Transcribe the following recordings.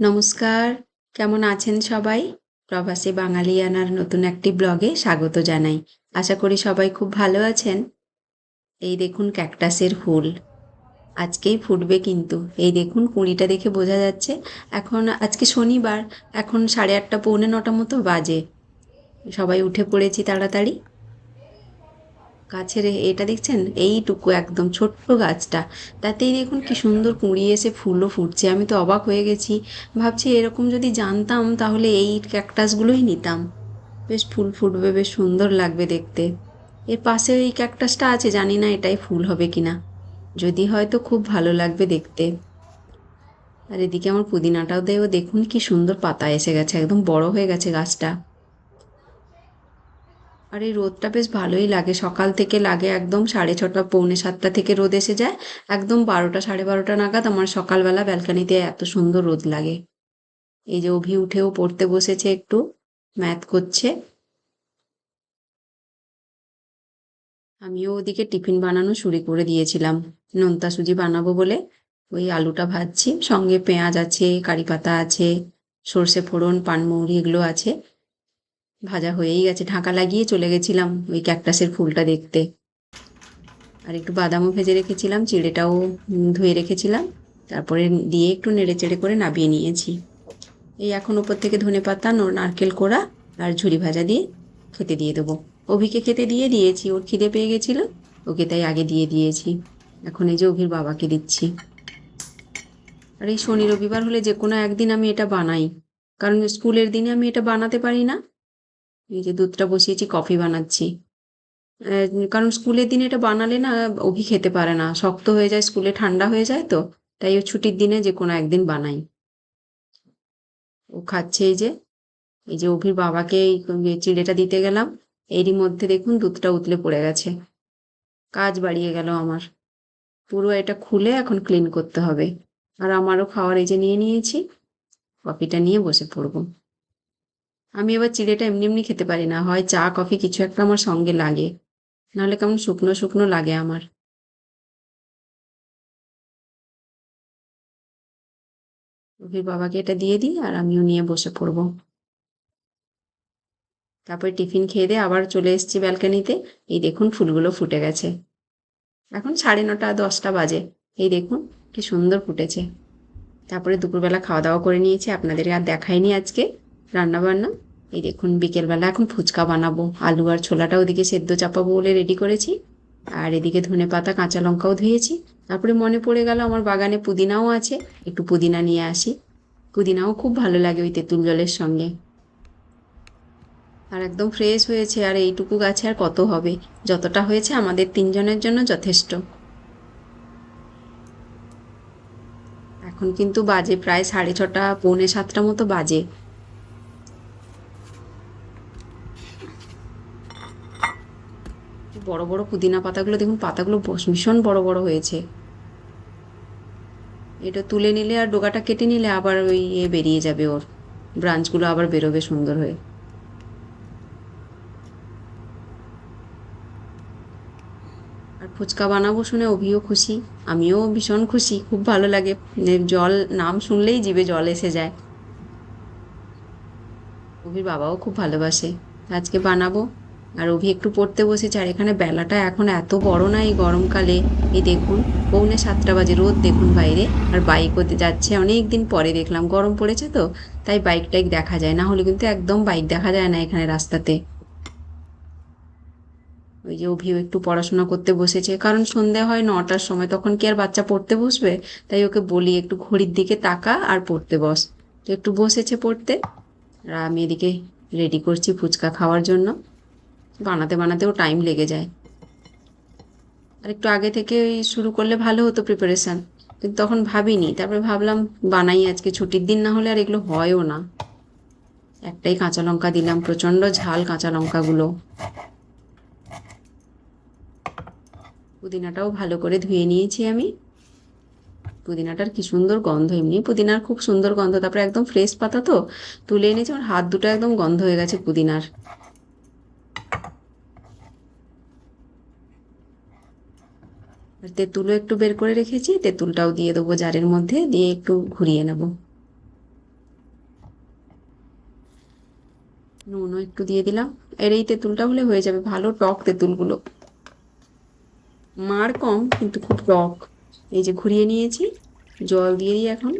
নমস্কার। কেমন আছেন সবাই? প্রবাসী বাঙালিয়ানার নতুন একটি ব্লগে স্বাগত জানাই। আশা করি সবাই খুব ভালো আছেন। এই দেখুন ক্যাকটাসের ফুল। আজকেই ফুটবে কিন্তু। এই দেখুন কুঁড়িটা দেখে বোঝা যাচ্ছে। এখন আজকে শনিবার। এখন সাড়ে আটটা, পৌনে নটা মতো বাজে। সবাই উঠে পড়েছি তাড়াতাড়ি। গাছের এটা দেখছেন? এইটুকু একদম ছোট্ট গাছটা। তাতেই দেখুন কি সুন্দর কুঁড়ি এসে ফুলও ফুটছে। আমি তো অবাক হয়ে গেছি। ভাবছি এরকম যদি জানতাম তাহলে এই ক্যাকটাসগুলোই নিতাম। বেশ ফুল ফুটবে, বেশ সুন্দর লাগবে দেখতে। এর পাশে এই ক্যাকটাসটা আছে, জানি না এটাই ফুল হবে কি না যদি হয় তো খুব ভালো লাগবে দেখতে। আর এদিকে আমার পুদিনাটাও দেও, দেখুন কি সুন্দর পাতা এসে গেছে, একদম বড় হয়ে গেছে গাছটা। আর এই রোদটা বেশ ভালোই লাগে। সকাল থেকে লাগে একদম সাড়ে ছটা, পৌনে সাতটা থেকে রোদ এসে যায়। একদম বারোটা, সাড়ে বারোটা নাগাদ আমার সকালবেলা ব্যালকানিতে এত সুন্দর রোদ লাগে। এই যে অভি উঠেও পড়তে বসেছে একটু, ম্যাথ করছে। আমিও ওদিকে টিফিন বানানো শুরু করে দিয়েছিলাম। নোনতা সুজি বানাবো বলে ওই আলুটা ভাজছি। সঙ্গে পেঁয়াজ আছে, কারি পাতা আছে, সর্ষে ফোড়ন, পানমৌরি এগুলো আছে। ভাজা হয়েই গেছে। ঢাকা লাগিয়ে চলে গেছিলাম ওই ক্যাকটাসের ফুলটা দেখতে। আর একটু বাদামও ভেজে রেখেছিলাম, চিড়েটাও ধুয়ে রেখেছিলাম। তারপরে দিয়ে একটু নেড়ে চেড়ে করে নাবিয়ে নিয়েছি। এই এখন ওপর থেকে ধনে পাতা নারকেল কোড়া আর ঝুরি ভাজা দিয়ে খেতে দিয়ে দেবো। অভিকে খেতে দিয়ে দিয়েছি, ওর খিদে পেয়ে গেছিল, ওকে তাই আগে দিয়ে দিয়েছি। এখন এই যে অভির বাবাকে দিচ্ছি। আর এই শনি রবিবার হলে যে কোনো একদিন আমি এটা বানাই। কারণ স্কুলের দিনে আমি এটা বানাতে পারি না। এই যে দুধটা বসিয়েছি কফি বানাচ্ছি। কারণ স্কুলের দিনে এটা বানালে না অভি খেতে পারে না। শক্ত হয়ে যায়, স্কুলে ঠান্ডা হয়ে যায় তো, তাই ও ছুটির দিনে যে কোনো একদিন বানাই। ও খাচ্ছে এই যে এই যে অভির বাবাকে এই চিড়েটা দিতে গেলাম, এরই মধ্যে দেখুন দুধটা উতলে পড়ে গেছে। কাজ বাড়িয়ে গেল আমার। পুরো এটা খুলে এখন ক্লিন করতে হবে। আর আমারও খাওয়ার এই যে নিয়ে নিয়েছি কফিটা নিয়ে বসে পড়ব। আমি এবার চিড়েটা এমনি এমনি খেতে পারি না। হয় চা, কফি কিছু একটা আমার সঙ্গে লাগে। নাহলে কেমন শুকনো শুকনো লাগে আমার। অভির বাবাকে এটা দিয়ে দিই আর আমিও নিয়ে বসে পড়ব। তারপরে টিফিন খেয়ে দিয়ে আবার চলে এসেছি ব্যালকানিতে। এই দেখুন ফুলগুলো ফুটে গেছে। এখন সাড়ে নটা, দশটা বাজে। এই দেখুন কি সুন্দর ফুটেছে। তারপরে দুপুরবেলা খাওয়া দাওয়া করে নিয়েছি। আপনাদের আর দেখাইনি আজকে। রান্না বান্না এই দেখুন, বিকেলবেলা এখন ফুচকা বানাবো। আলু আর ছোলাটা ওদিকে সেদ্ধ চাপাবো বলে রেডি করেছি। আর এদিকে ধনে পাতা, কাঁচা লঙ্কাও ধুয়েছি। তারপরে মনে পড়ে গেল আমার বাগানে পুদিনাও আছে। একটু পুদিনা নিয়ে আসি। পুদিনাও খুব ভালো লাগে ওই তেঁতুল জলের সঙ্গে। আর একদম ফ্রেশ হয়েছে, আর এইটুকু গাছে আর কত হবে? যতটা হয়েছে আমাদের তিনজনের জন্য যথেষ্ট। এখন কিন্তু বাজে প্রায় সাড়ে ছটা, পৌনে সাতটা মতো বাজে। বড় বড় পুদিনা পাতাগুলো দেখুন, পাতাগুলো ভীষণ বড় বড় হয়েছে। এটা তুলে নিলে আর ডোগাটা কেটে নিলে আবার ওই ইয়ে বেরিয়ে যাবে ওর। ব্রাঞ্চগুলো আবার বেরোবে সুন্দর হয়ে। আর ফুচকা বানাবো শুনে অভিও খুশি, আমিও ভীষণ খুশি, খুব ভালো লাগে। জল, নাম শুনলেই জিভে জল এসে যায়। অভির বাবাও খুব ভালোবাসে। আজকে বানাবো আর অভি একটু পড়তে বসেছে, আর এখানে বেলাটা এখন এত বড় না এই গরমকালে। এই দেখুন, পৌনে সাতটা বাজে রোদ, দেখুন বাইরে। আর বাইক বাইকও যাচ্ছে অনেক দিন পরে দেখলাম, গরম পড়েছে তো, তাই বাইক টাইক দেখা যায়। না হলে কিন্তু একদম বাইক দেখা যায় না এখানে রাস্তাতে। ওই যে অভিও একটু পড়াশোনা করতে বসেছে, কারণ সন্ধে হয় নটার সময়, তখন কি আর বাচ্চা পড়তে বসবে? তাই ওকে বলি, একটু ঘড়ির দিকে তাকা আর পড়তে বস। তো একটু বসেছে পড়তে, আর আমি এদিকে রেডি করছি ফুচকা খাওয়ার জন্য। বানাতে বানাতেও টাইম লেগে যায়। আর একটু আগে থেকে ওই শুরু করলে ভালো হতো প্রিপারেশান কিন্তু তখন ভাবিনি। তারপরে ভাবলাম, বানাই আজকে ছুটির দিন, না হলে আর এগুলো হয়ও না। একটাই কাঁচা লঙ্কা দিলাম, প্রচণ্ড ঝাল কাঁচা লঙ্কাগুলো। পুদিনাটাও ভালো করে ধুয়ে নিয়েছি আমি। পুদিনাটার কি সুন্দর গন্ধ, এমনি পুদিনার খুব সুন্দর গন্ধ। তারপরে একদম ফ্রেশ পাতা তো, তুলে এনেছি, আমার হাত দুটো একদম গন্ধ হয়ে গেছে পুদিনার। তেঁতুলও একটু বের করে রেখেছি, তেঁতুলটাও দিয়ে দেবো জারের মধ্যে, দিয়ে একটু ঘুরিয়ে নেব। নুনও একটু দিয়ে দিলাম। এর এই তেঁতুলটা হলে হয়ে যাবে ভালো টক তেঁতুলগুলো। মার কম, কিন্তু খুব টক। এই যে ঘুরিয়ে নিয়েছি, জল দিয়ে দিই এখন।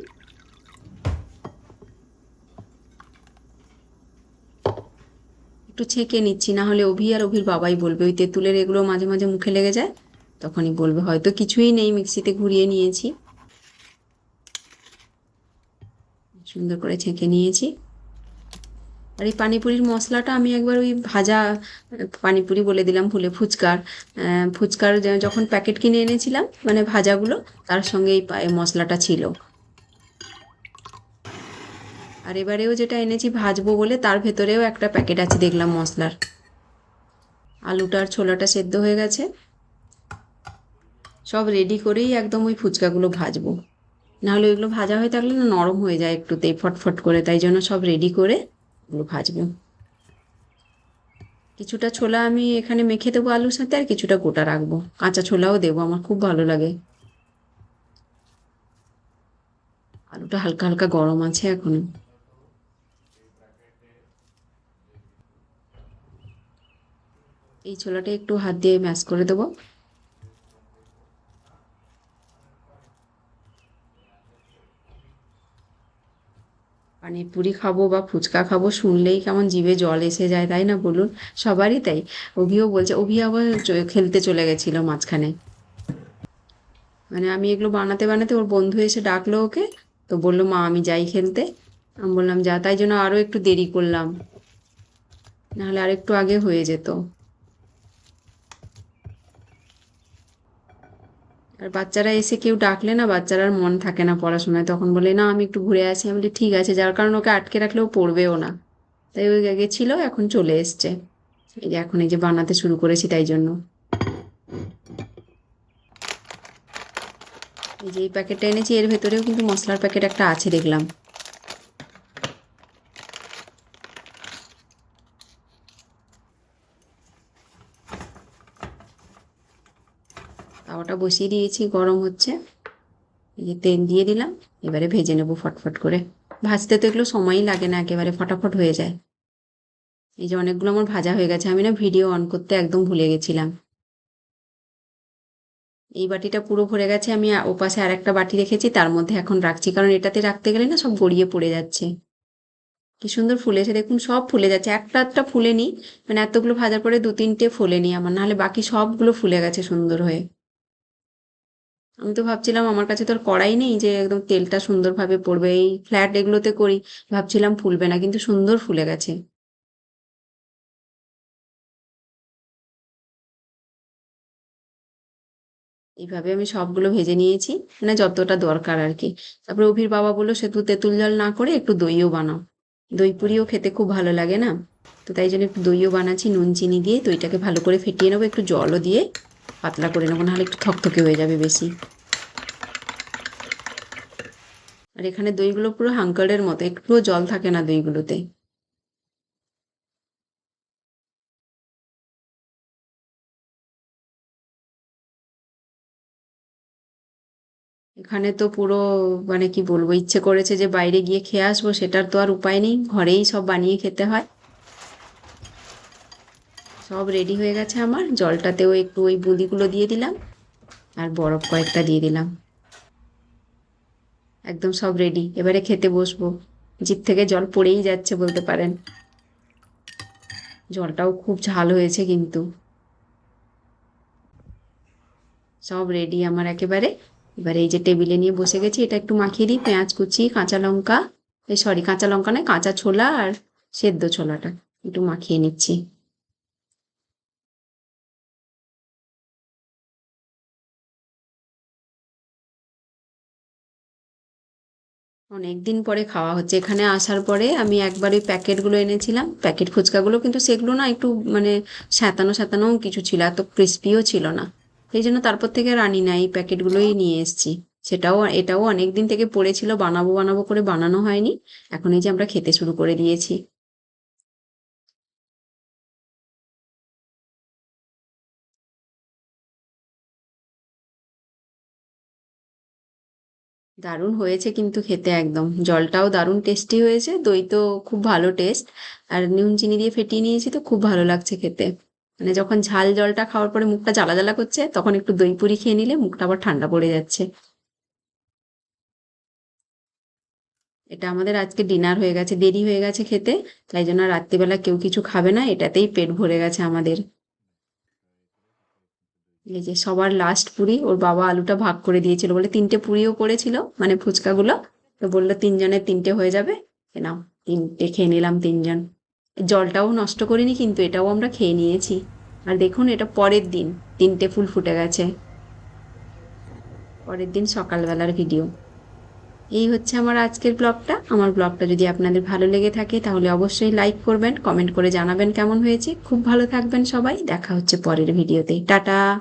একটু ছেঁকে নিচ্ছি, না হলে অভি আর অভির বাবাই বলবে, ওই তেঁতুলের এগুলো মাঝে মাঝে মুখে লেগে যায়। তখনই বলবে, হয়তো কিছুই নেই, মিক্সিতে ঘুরিয়ে নিয়েছি। সুন্দর করে ছেঁকে নিয়েছি। আর এই পানিপুরির মশলাটা আমি একবার ওই ভাজা পানিপুরি বলে দিলাম, ভুলে ফুচকার ফুচকার যখন প্যাকেট কিনে এনেছিলাম মানে ভাজাগুলো, তার সঙ্গে এই মশলাটা ছিল। আর এবারেও যেটা এনেছি ভাজবো বলে, তার ভেতরেও একটা প্যাকেট আছে দেখলাম মশলার। আলুটা আর ছোলাটা সেদ্ধ হয়ে গেছে। সব রেডি করেই একদম ওই ফুচকাগুলো ভাজবো। নাহলে ওইগুলো ভাজা হয়ে থাকলে না নরম হয়ে যায় একটুতেই ফটফট করে, তাই জন্য সব রেডি করে ওগুলো ভাজবো। কিছুটা ছোলা আমি এখানে মেখে দেবো আলুর সাথে আর কিছুটা গোটা রাখব। কাঁচা ছোলাও দেবো, আমার খুব ভালো লাগে। আলুটা হালকা হালকা গরম আছে এখনও। এই ছোলাটা একটু হাত দিয়ে ম্যাশ করে দেবো। পানিপুরি খাব বা ফুচকা খাব, শুনলেই কেমন জিভে জল এসে যায়, তাই না বলুন? সবারই তাই। অভিও বলছে, অভি আবার খেলতে চলে গেছিল মাঝখানে। মানে আমি এগুলো বানাতে বানাতে ওর বন্ধু এসে ডাকলো ওকে, তো বলল, মা, আমি যাই খেলতে। আমি বললাম, যা, তাই জন্য আরও একটু দেরি করলাম। নাহলে আর একটু আগে হয়ে যেত। আর বাচ্চারা এসে কেউ ডাকলে না, বাচ্চারার মন থাকে না পড়াশোনায়। তখন বলে, না, আমি একটু ঘুরে আসি। আমি বলি, ঠিক আছে। যার কারণ ওকে আটকে রাখলেও পড়বেও না। তাই ওই গেছিল এখন চলে এসছে। এই যে, এখন এই যে বানাতে শুরু করেছি তাই জন্য। এই যে এই প্যাকেটটা এনেছি, এর ভেতরেও কিন্তু মশলার প্যাকেট একটা আছে, দেখলাম। তাওয়াটা বসিয়ে দিয়েছি, গরম হচ্ছে। এই যে তেল দিয়ে দিলাম, এবারে ভেজে নেব ফটফট করে। ভাজতে তো এগুলো সময়ই লাগে না, একেবারে ফটাফট হয়ে যায়। এই যে অনেকগুলো আমার ভাজা হয়ে গেছে, আমি না ভিডিও অন করতে একদম ভুলে গেছিলাম। এই বাটিটা পুরো ভরে গেছে, আমি ওপাশে আর একটা বাটি রেখেছি, তার মধ্যে এখন রাখছি, কারণ এটাতে রাখতে গেলে না সব গড়িয়ে পড়ে যাচ্ছে। কি সুন্দর ফুলেছে, দেখুন সব ফুলে যাচ্ছে, একটা একটা ফুলেনি মানে এতগুলো ভাজার পরে দু তিনটে ফুলেনি আমার, নাহলে বাকি সবগুলো ফুলে গেছে সুন্দর হয়ে। আমি তো ভাবছিলাম আমার কাছে তো আর কড়াই নেই যে একদম তেলটা সুন্দরভাবে পড়বে। এই ফ্ল্যাট এগুলোতে করি, ভাবছিলাম ফুলবে না, কিন্তু সুন্দর ফুলে গেছে। এইভাবে আমি সবগুলো ভেজে নিয়েছি মানে যতটা দরকার আর কি। তারপরে অভির বাবা বলল, সে তু তেঁতুল জল না করে একটু দইও বানাও। দই পুরিও খেতে খুব ভালো লাগে না? তো তাই জন্য একটু দইও বানাচ্ছি, নুন, চিনি দিয়ে দইটাকে ভালো করে ফেটিয়ে নেব, একটু জলও দিয়ে। পাতলা করে নেব, নাহলে একটু থকথকে হয়ে যাবে বেশি। আর এখানে দইগুলো পুরো হাঙ্কারের মতো একটুও জল থাকে না দইগুলোতে। এখানে তো পুরো মানে কি বলব, ইচ্ছে করেছে যে বাইরে গিয়ে খেয়ে আসব, সেটার তো আর উপায় নেই। ঘরেই সব বানিয়ে খেতে হয়। সব রেডি হয়ে গেছে আমার। জলটাতেও একটু ওই বুঁদিগুলো দিয়ে দিলাম। আর বরফ কয়েকটা দিয়ে দিলাম। একদম সব রেডি এবারে খেতে বসবো। জিপ থেকে জল পড়েই যাচ্ছে বলতে পারেন। জলটাও খুব ঝাল হয়েছে কিন্তু। সব রেডি আমার একেবারে। এবারে এই যে টেবিলে নিয়ে বসে গেছি, এটা একটু মাখিয়ে দিই। পেঁয়াজ কুচি, কাঁচা লঙ্কা। এই সরি কাঁচা লঙ্কা নয়, কাঁচা ছোলা আর সেদ্ধ ছোলাটা। একটু মাখিয়ে নিচ্ছি। অনেক দিন পরে খাওয়া হচ্ছে। এখানে আসার পরে আমি একবার ওই প্যাকেটগুলো এনেছিলাম। প্যাকেট ফুচকাগুলো কিন্তু সেগুলো না একটু মানে স্যাঁতানো স্যাঁতানোও কিছু ছিল, এত ক্রিস্পিও ছিল না। সেই জন্য তারপর থেকে রানি না এই প্যাকেটগুলোই নিয়ে এসছি। সেটাও, এটাও অনেক দিন থেকে পড়েছিল, বানাবো বানাবো করে বানানো হয়নি। এখন এই যে আমরা খেতে শুরু করে দিয়েছি। দারুণ হয়েছে কিন্তু খেতে একদম। জলটাও দারুণ টেস্টি হয়েছে দই তো খুব ভালো টেস্ট আর নুন, চিনি দিয়ে ফেটিয়ে নিয়েছি তো খুব ভালো লাগছে খেতে। মানে যখন ঝাল জলটা খাওয়ার পরে মুখটা জ্বালা জ্বালা করছে, তখন একটু দই পুরি খেয়ে নিলে মুখটা আবার ঠান্ডা পড়ে যাচ্ছে। এটা আমাদের আজকে ডিনার হয়ে গেছে, দেরি হয়ে গেছে খেতে, তাই জন্য রাত্রিবেলা কেউ কিছু খাবে না, এটাতেই পেট ভরে গেছে আমাদের। যে সবার লাস্ট পুরি, ওর বাবা আলুটা ভাগ করে দিয়েছিল বলে তিনটে পুরিও করেছিল মানে ফুচকাগুলো। তো বলল তিনজনের তিনটে হয়ে যাবে নাও, তিনটে খেয়ে নিলাম তিনজন। জলটাও নষ্ট করিনি কিন্তু এটাও আমরা খেয়ে নিয়েছি। আর দেখুন এটা পরের দিন, তিনটে ফুল ফুটে গেছে। পরের দিন সকালবেলার ভিডিও এই হচ্ছে আমার আজকের ব্লগটা। আমার ব্লগটা যদি আপনাদের ভালো লেগে থাকে, তাহলে অবশ্যই লাইক করবেন কমেন্ট করে জানাবেন কেমন হয়েছে। খুব ভালো থাকবেন সবাই, দেখা হচ্ছে পরের ভিডিওতে টাটা!